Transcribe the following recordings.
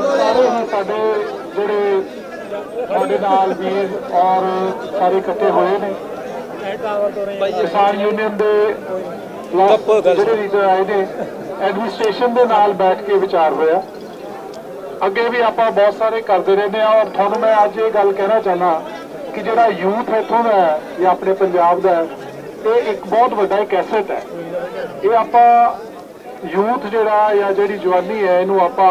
ਸਾਰੇ ਸਾਡੇ ਜਿਹੜੇ ਸਾਡੇ ਨਾਲ ਵੀਰ ਔਰ ਸਾਰੇ ਇਕੱਠੇ ਹੋਏ ਨੇ। ਕਿਸਾਨ ਯੂਨੀਅਨ ਦੇ ਜਿਹੜੇ ਲੀਡਰ ਆਏ ਨੇ ਐਡਮਿਨਿਸਟ੍ਰੇਸ਼ਨ ਦੇ ਨਾਲ ਬੈਠ ਕੇ ਵਿਚਾਰ ਹੋਇਆ। ਅੱਗੇ ਵੀ ਆਪਾਂ ਬਹੁਤ ਸਾਰੇ ਕਰਦੇ ਰਹਿੰਦੇ ਆ ਔਰ ਤੁਹਾਨੂੰ ਮੈਂ ਅੱਜ ਇਹ ਗੱਲ ਕਹਿਣਾ ਚਾਹਨਾ ਕਿ ਜਿਹੜਾ ਯੂਥ ਇੱਥੋਂ ਦਾ ਹੈ ਜਾਂ ਆਪਣੇ ਪੰਜਾਬ ਦਾ ਹੈ ਇਹ ਇੱਕ ਬਹੁਤ ਵੱਡਾ ਇੱਕ ਐਸੈਟ ਹੈ। ਇਹ ਆਪਾਂ ਯੂਥ ਜਿਹੜਾ ਜਾਂ ਜਿਹੜੀ ਜਵਾਨੀ ਹੈ ਇਹਨੂੰ ਆਪਾਂ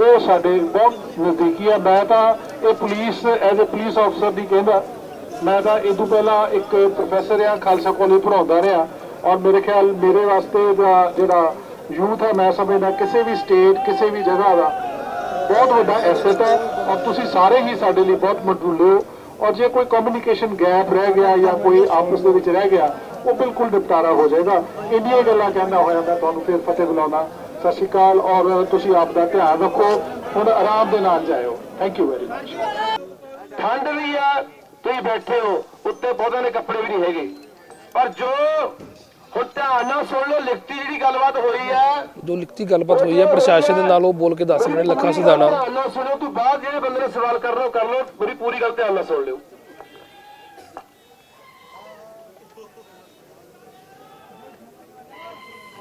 ਉਹ ਸਾਡੇ ਬਹੁਤ ਨਜ਼ਦੀਕੀ ਆ। ਮੈਂ ਤਾਂ ਇਹ ਪੁਲਿਸ ਐਜ਼ ਅ ਪੁਲਿਸ ਅਫਸਰ ਦੀ ਕਹਿੰਦਾ, ਮੈਂ ਤਾਂ ਇਹ ਤੋਂ ਪਹਿਲਾਂ ਇੱਕ ਪ੍ਰੋਫੈਸਰ ਆ, ਖਾਲਸਾ ਕਾਲਜ ਪੜਾਉਂਦਾ ਰਿਹਾ ਔਰ ਮੇਰੇ ਖਿਆਲ ਮੇਰੇ ਵਾਸਤੇ ਦਾ ਜਿਹੜਾ ਯੂਥ ਹੈ ਮੈਂ ਸਮਝਦਾ ਕਿਸੇ ਵੀ ਸਟੇਟ ਕਿਸੇ ਵੀ ਜਗ੍ਹਾ ਦਾ ਬਹੁਤ ਵੱਡਾ ਐਸੈਟ ਹੈ ਔਰ ਤੁਸੀਂ ਸਾਰੇ ਹੀ ਸਾਡੇ ਲਈ ਬਹੁਤ ਮਟਰੂਲੇ ਹੋ ਔਰ ਜੇ ਕੋਈ ਕਮਿਊਨੀਕੇਸ਼ਨ ਗੈਪ ਰਹਿ ਗਿਆ ਜਾਂ ਕੋਈ ਆਪਸ ਦੇ ਵਿੱਚ ਰਹਿ ਗਿਆ, ਉਹ ਬਿਲਕੁਲ ਨਿਪਟਾਰਾ ਹੋ ਜਾਏਗਾ। ਇੰਨੀਆਂ ਗੱਲਾਂ ਕਹਿੰਦਾ ਹੋਇਆ, ਮੈਂ ਤੁਹਾਨੂੰ ਫਿਰ ਫਤਿਹ ਬੁਲਾਉਣਾ ਸਤਿ ਸ਼੍ਰੀ ਅਕਾਲ ਔਰ ਤੁਸੀਂ ਆਪ ਦਾ ਧਿਆਨ ਰੱਖੋ। ਹੁਣ ਆਰਾਮ ਦੇ ਨਾਲ ਜਾਇਓ। ਥੈਂਕ ਯੂ ਵੈਰੀ ਮਚ ਠੰਡ ਵੀ ਆ ਤੁਸੀਂ ਬੈਠੇ ਹੋ। ਉੱਤੇ ਬਹੁਤਾਂ ਦੇ ਕੱਪੜੇ ਵੀ ਨਹੀਂ ਹੈਗੇ। ਪਰ ਜੋ ਹੁਣ ਧਿਆਨ ਨਾਲ ਸੁਣ ਲਓ ਲਿਖਤੀ ਜਿਹੜੀ ਗੱਲਬਾਤ ਹੋਈ ਆ। ਜੋ ਲਿਖਤੀ ਗੱਲਬਾਤ ਹੋਈ ਹੈ ਪ੍ਰਸ਼ਾਸਨ ਦੇ ਨਾਲ ਉਹ ਬੋਲ ਕੇ ਦੱਸ ਰਹੇ ਨੇ ਲੱਖਾਂ ਸਿਧਾਣਾ। ਧਿਆਨ ਨਾਲ ਸੁਣੋ ਤੂੰ ਬਾਅਦ ਜਿਹੜੇ ਬੰਦੇ ਨੇ ਸਵਾਲ ਕਰਨਾ ਉਹ ਕਰ ਲਓ। ਮੇਰੀ ਪੂਰੀ ਗੱਲ ਧਿਆਨ ਨਾਲ ਸੁਣ ਲਿਓ।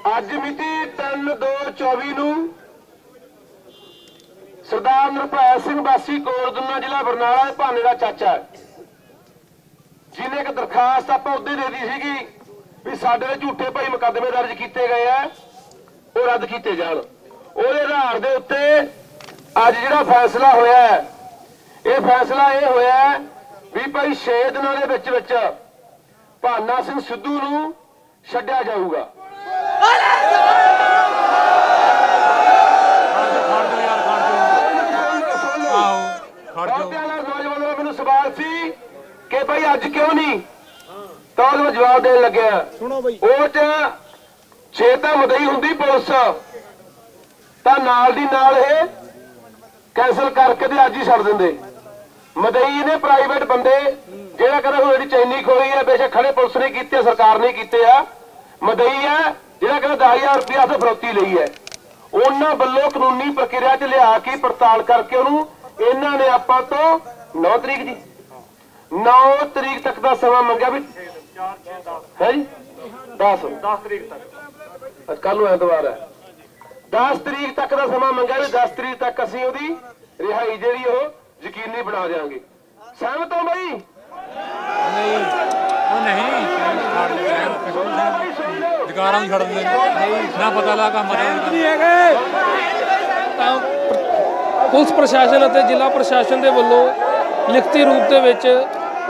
ਅੱਜ ਮਿਤੀ 3/2/24 ਨੂੰ ਸਰਦਾਰ ਨਿਰਭੈ ਸਿੰਘ ਵਾਸੀ ਕੋਰਦਨਾ ਜ਼ਿਲ੍ਹਾ ਬਰਨਾਲਾ ਦੇ ਭਾਨੇ ਦਾ ਚਾਚਾ ਜਿਹਨੇ ਇੱਕ ਦਰਖਾਸਤ ਆਪਾਂ ਉਹਦੇ ਦੇ ਦਿੱਤੀ ਸੀਗੀ ਵੀ ਸਾਡੇ ਤੇ ਝੂਠੇ ਭਾਈ ਮੁਕੱਦਮੇ ਦਰਜ ਕੀਤੇ ਗਏ ਆ ਉਹ ਰੱਦ ਕੀਤੇ ਜਾਣ। ਉਹਦੇ ਆਧਾਰ ਦੇ ਉੱਤੇ ਅੱਜ ਜਿਹੜਾ ਫੈਸਲਾ ਹੋਇਆ ਹੈ, ਇਹ ਫੈਸਲਾ ਇਹ ਹੋਇਆ ਵੀ ਭਾਈ 6 ਦਿਨਾਂ ਦੇ ਵਿੱਚ ਵਿੱਚ ਭਾਨਾ ਸਿੰਘ ਸਿੱਧੂ ਨੂੰ ਛੱਡਿਆ ਜਾਊਗਾ ਬਹੁਤਿਆਂ ਨਾਲ ਨੌਜਵਾਨਾਂ ਦਾ ਮੈਨੂੰ ਸਵਾਲ ਸੀ ਕਿ ਭਾਈ ਅੱਜ ਕਿਉਂ ਨਹੀਂ? ਤਾਂ ਉਹਦੇ ਮੈਂ ਜਵਾਬ ਦੇਣ ਲੱਗਿਆ। ਸੁਣੋ ਬਈ। ਉਹ ਚ ਛੇ ਤਾਂ ਮਦਈ ਹੁੰਦੀ ਪੁਲਿਸ। ਤਾਂ ਨਾਲ ਦੀ ਨਾਲ ਇਹ ਕੈਨਸਲ ਕਰਕੇ ਤੇ ਅੱਜ ਹੀ ਛੱਡ ਦਿੰਦੇ। ਮਦਈ ਨੇ ਪ੍ਰਾਈਵੇਟ ਬੰਦੇ ਜਿਹੜਾ ਕਹਿੰਦਾ ਹੁਣ ਜਿਹੜੀ ਚੈਨੀ ਖੋਈ ਹੈ ਬੇਸ਼ੱਕ ਖੜੇ ਪੁਲਿਸ ਨੇ ਕੀਤੇ ਆ, ਸਰਕਾਰ ਨੇ ਕੀਤੇ ਆ। ਮਦਈ ਹੈ ਜਿਹੜਾ ਕਹਿੰਦਾ 10000 ਰੁਪਇਆ ਤੋਂ ਫਰੌਤੀ ਲਈ ਹੈ। ਉਹਨਾਂ ਵੱਲੋਂ ਕਾਨੂੰਨੀ ਪ੍ਰਕਿਰਿਆ 'ਚ ਲਿਆ ਕੇ ਪੜਤਾਲ ਕਰਕੇ ਉਹਨੂੰ ਇਹਨਾਂ ਨੇ ਆਪਾਂ ਤੋਂ 9 ਤਰੀਕ ਦੀ 9 ਤਰੀਕ ਤੱਕ ਦਾ ਸਮਾਂ ਮੰਗਿਆ ਵੀ? ਹੈ ਜੀ? 10 10 ਤਰੀਕ ਤੱਕ ਅੱਜ ਕੱਲ ਨੂੰ ਐਤਵਾਰ ਹੈ। 10 ਤਰੀਕ ਤੱਕ ਦਾ ਸਮਾਂ ਮੰਗਿਆ ਵੀ 10 ਤਰੀਕ ਤੱਕ ਅਸੀਂ ਉਹਦੀ ਰਿਹਾਈ ਜਿਹੜੀ ਉਹ ਯਕੀਨੀ ਬਣਾ ਦੇਵਾਂਗੇ ਸਹਿਮਤ ਹੋ ਬਈ? ਉਹ ਨਹੀਂ। ਨੂੰ ਛੱਡ ਦਿੰਦੇ। ਨੇ ਨਾ ਪਤਾ ਲੱਗਾ ਮਤਲਬ। ਤਾਂ ਪੁਲਿਸ ਪ੍ਰਸ਼ਾਸਨ ਅਤੇ ਜ਼ਿਲ੍ਹਾ ਪ੍ਰਸ਼ਾਸਨ ਦੇ ਵੱਲੋਂ ਲਿਖਤੀ ਰੂਪ ਦੇ ਵਿੱਚ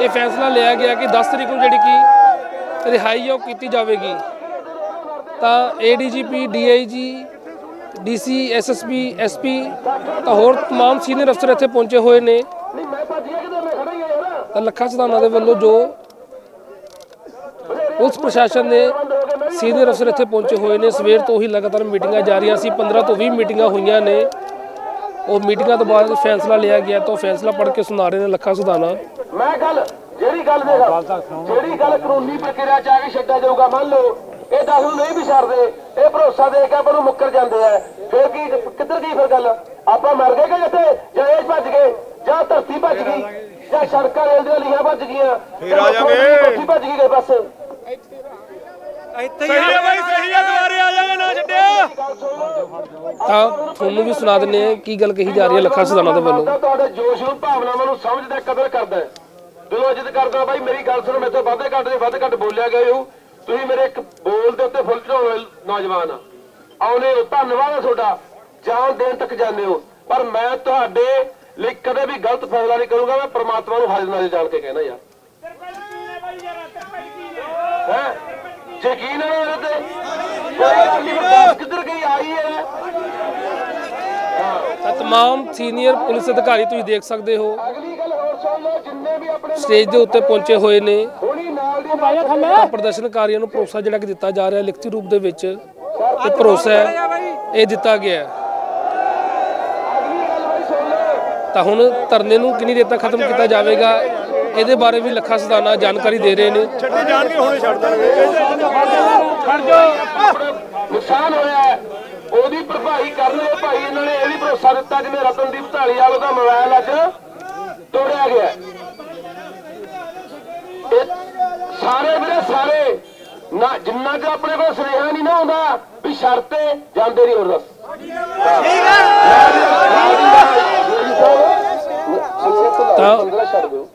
ਇਹ ਫੈਸਲਾ ਲਿਆ ਗਿਆ ਕਿ 10 ਤਰੀਕ ਨੂੰ ਜਿਹੜੀ ਕਿ ਰਿਹਾਈ ਹੈ ਉਹ ਕੀਤੀ ਜਾਵੇਗੀ। ਤਾਂ ADGP DIG DC SSP SP ਤਾਂ ਹੋਰ ਤਮਾਮ ਸੀਨੀਅਰ ਅਫਸਰ ਇੱਥੇ ਪਹੁੰਚੇ ਹੋਏ ਨੇ। ਤਾਂ ਲੱਖਾਂ ਸਿਧਾਣਾ ਦੇ ਵੱਲੋਂ ਜੋ ਪੁਲਿਸ ਪ੍ਰਸ਼ਾਸਨ ਦੇ ਸੀਨੀਅਰ ਅਫਸਰ ਇੱਥੇ ਪਹੁੰਚੇ ਹੋਏ ਨੇ, ਸਵੇਰ ਤੋਂ ਹੀ ਲਗਾਤਾਰ ਮੀਟਿੰਗਾਂ ਜਾਰੀਆਂ ਸੀ 15 ਤੋਂ 20 ਮੀਟਿੰਗਾਂ ਹੋਈਆਂ ਨੇ। ਉਹ ਮੀਟਿੰਗਾਂ ਤੋਂ ਬਾਅਦ ਫੈਸਲਾ ਲਿਆ ਗਿਆ, ਤਾਂ ਉਹ ਫੈਸਲਾ ਪੜ੍ਹ ਕੇ ਸੁਣਾ ਰਹੇ ਨੇ ਲੱਖਾਂ ਸਿਧਾਣਾ ਮੈਂ ਗੱਲ ਜਿਹੜੀ ਗੱਲ ਦੇਖ ਜਿਹੜੀ ਗੱਲ ਕਾਨੂੰਨੀ ਪ੍ਰਕਿਰਿਆ ਚ ਆ ਕੇ ਛੱਡਿਆ ਜਾਊਗਾ ਮੰਨ ਲਓ ਇਹ ਦਸ ਨੂੰ ਨਹੀਂ ਵੀ ਛੱਡਦੇ ਇਹ ਭਰੋਸਾ ਦੇ ਕੇ ਆਪਾਂ ਨੂੰ ਮੁੱਕਰ ਜਾਂਦੇ ਆ। ਫਿਰ ਕੀ ਕਿੱਧਰ ਗਈ ਫਿਰ ਗੱਲ? ਆਪਾਂ ਮਰ ਗਏ ਕਿ ਜਿੱਥੇ? ਜਾਂ ਇਹ ਭੱਜ ਗਏ? ਜਾਂ ਧਰਤੀ ਭੱਜ ਗਈ? ਜਾਂ ਸੜਕਾਂ ਰੇਲ ਦੀਆਂ ਲੀਹਾਂ ਭੱਜ ਗਈਆਂ? ਫਿਰ ਆ ਜਾਗੇ। ਭੱਜ ਗਈ ਗਏ ਬਸ ਸਹੀ ਹੈ ਬਾਈ ਸਹੀ ਹੈ ਦੁਬਾਰੇ ਆ ਜਾਗੇ ਨਾ ਛੱਡਿਆ। ਤਾਂ ਤੁਹਾਨੂੰ ਵੀ ਸੁਣਾ ਦਿੰਦੇ ਆ ਕੀ ਗੱਲ ਕਹੀ ਜਾ ਰਹੀ ਹੈ ਲੱਖਾ ਸਿਧਾਣਾ ਦੇ ਵੱਲੋਂ। ਤੁਹਾਡੇ ਜੋਸ਼ ਨੂੰ ਭਾਵਨਾਵਾਂ ਨੂੰ ਸਮਝਦਾ ਕਦਰ ਕਰਦਾ। ਦਿਲੋਂ ਇੱਜ਼ਤ ਕਰਦਾ ਬਾਈ ਮੇਰੀ ਗੱਲ ਸੁਣੋ ਮੇਰੇ ਤੋਂ ਵੱਧ ਘੱਟ ਦੇ ਵੱਧ ਘੱਟ ਬੋਲਿਆ ਗਏ ਹੋ ਤੁਸੀਂ ਮੇਰੇ ਇੱਕ ਬੋਲ ਦੇ ਉੱਤੇ ਫੁੱਲ ਚੜਾਉਣ ਵਾਲੇ ਨੌਜਵਾਨ ਆ। ਆਉਨੇ ਹੋ ਧੰਨਵਾਦ ਹੈ ਤੁਹਾਡਾ। ਜਾਨ ਦੇਣ ਤੱਕ ਜਾਂਦੇ ਹੋ। ਪਰ ਮੈਂ ਤੁਹਾਡੇ ਲਈ ਕਦੇ ਵੀ ਗਲਤ ਫੈਸਲਾ ਨਹੀਂ ਕਰੂੰਗਾ ਮੈਂ ਪ੍ਰਮਾਤਮਾ ਨੂੰ ਹਾਜ਼ਰ ਨਾਜ਼ਰ ਜਾਣ ਕੇ ਕਹਿਣਾ ਯਾਰ। ਹੈ? ਯਕੀਨ ਹੈ ਮੇਰੇ ਤੇ? ਕੋਈ ਗੱਲ ਨਹੀਂ ਬਰਦਾਸ਼ਤ ਕਿੱਧਰ ਗਈ? ਆਈ ਹੈ। ਤਾਂ ਤਮਾਮ ਸੀਨੀਅਰ ਪੁਲਿਸ ਅਧਿਕਾਰੀ ਤੁਸੀਂ ਦੇਖ ਸਕਦੇ ਹੋ। ਅਗਲੀ ਗੱਲ ਹੋਰ ਸੁਣ ਲਓ ਜਿੰਨੇ ਵੀ ਆਪਣੇ ਸਟੇਜ ਦੇ ਉੱਤੇ ਪਹੁੰਚੇ ਹੋਏ ਨੇ। ਹੁਣੀ ਨਾਲ ਦੀ ਨਾਲ ਤਾਂ ਪ੍ਰਦਰਸ਼ਨਕਾਰੀਆਂ ਨੂੰ ਭਰੋਸਾ ਜਿਹੜਾ ਕਿ ਦਿੱਤਾ ਜਾ ਰਿਹਾ ਲਿਖਤੀ ਰੂਪ ਦੇ ਵਿੱਚ ਇਹ ਭਰੋਸਾ ਹੈ ਇਹ ਦਿੱਤਾ ਗਿਆ ਹੈ। ਅਗਲੀ ਗੱਲ ਬਾਈ ਸੁਣ ਲਓ। ਤਾਂ ਹੁਣ ਧਰਨੇ ਨੂੰ ਕਿੰਨੀ ਦੇਰ ਤੱਕ ਖਤਮ ਕੀਤਾ ਜਾਵੇਗਾ? ਇਹਦੇ ਬਾਰੇ ਵੀ ਲੱਖਾ ਸਿਧਾਣਾ ਜਾਣਕਾਰੀ ਦੇ ਰਹੇ ਨੇ। ਛੱਡੇ ਜਾਣਗੇ ਹੁਣੇ ਛੱਡ ਦਾਂਗੇ ਆਪਣਾ ਨੁਕਸਾਨ ਹੋਇਆ ਹੈ, ਉਹਦੀ ਭਰਪਾਈ ਕਰਨ ਲਈ ਭਾਈ ਇਹਨਾਂ ਨੇ ਇਹ ਵੀ ਭਰੋਸਾ ਦਿੱਤਾ ਜਿਵੇਂ ਰਤਨਦੀਪ ਢਾਲੀਵਾਲ ਦਾ ਮੋਬਾਈਲ ਅੱਜ ਤੋੜਿਆ ਗਿਆ ਹੈ। ਸਾਰੇ ਵੀਰੇ ਸਾਰੇ ਨਾ ਜਿੰਨਾ ਕਿ ਆਪਣੇ ਕੋਲ ਸੁਨੇਹਾ ਨਹੀਂ ਨਾ ਆਉਂਦਾ ਵੀ ਸ਼ਰਤੇ ਜਾਂਦੇ ਨਹੀਂ ਹੋਰ ਦੱਸ। ਤਾਂ ਛੱਡ ਦਿਓ।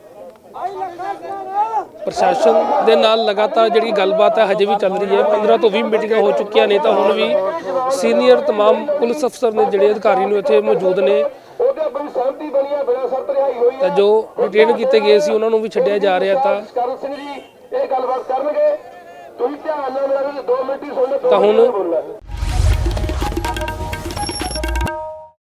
ਪ੍ਰਸ਼ਾਸਨ ਦੇ ਨਾਲ ਲਗਾਤਾਰ ਜਿਹੜੀ ਗੱਲਬਾਤ ਹੈ ਹਜੇ ਵੀ ਚੱਲ ਰਹੀ ਹੈ। 15 ਤੋਂ 20 ਮੀਟਿੰਗਾਂ ਹੋ ਚੁੱਕੀਆਂ ਨੇ ਤਾਂ ਹੁਣ ਵੀ ਸੀਨੀਅਰ ਤਮਾਮ ਪੁਲਿਸ ਅਫਸਰ ਨੇ ਜਿਹੜੇ ਅਧਿਕਾਰੀ ਨੂੰ ਇੱਥੇ ਮੌਜੂਦ ਨੇ। ਤਾਂ ਜੋ ਡਿਟੇਨ ਕੀਤੇ ਗਏ ਸੀ ਉਹਨਾਂ ਨੂੰ ਵੀ ਛੱਡਿਆ ਜਾ ਰਿਹਾ ਤਾਂ। ਇਹ ਗੱਲਬਾਤ ਕਰਨਗੇ। ਤੁਸੀਂ ਧਿਆਨ ਨਾਲ ਮੇਰਾ 2 ਮਿੰਟ ਹੀ ਸੁਣ ਲਓ ਤਾਂ ਹੁਣ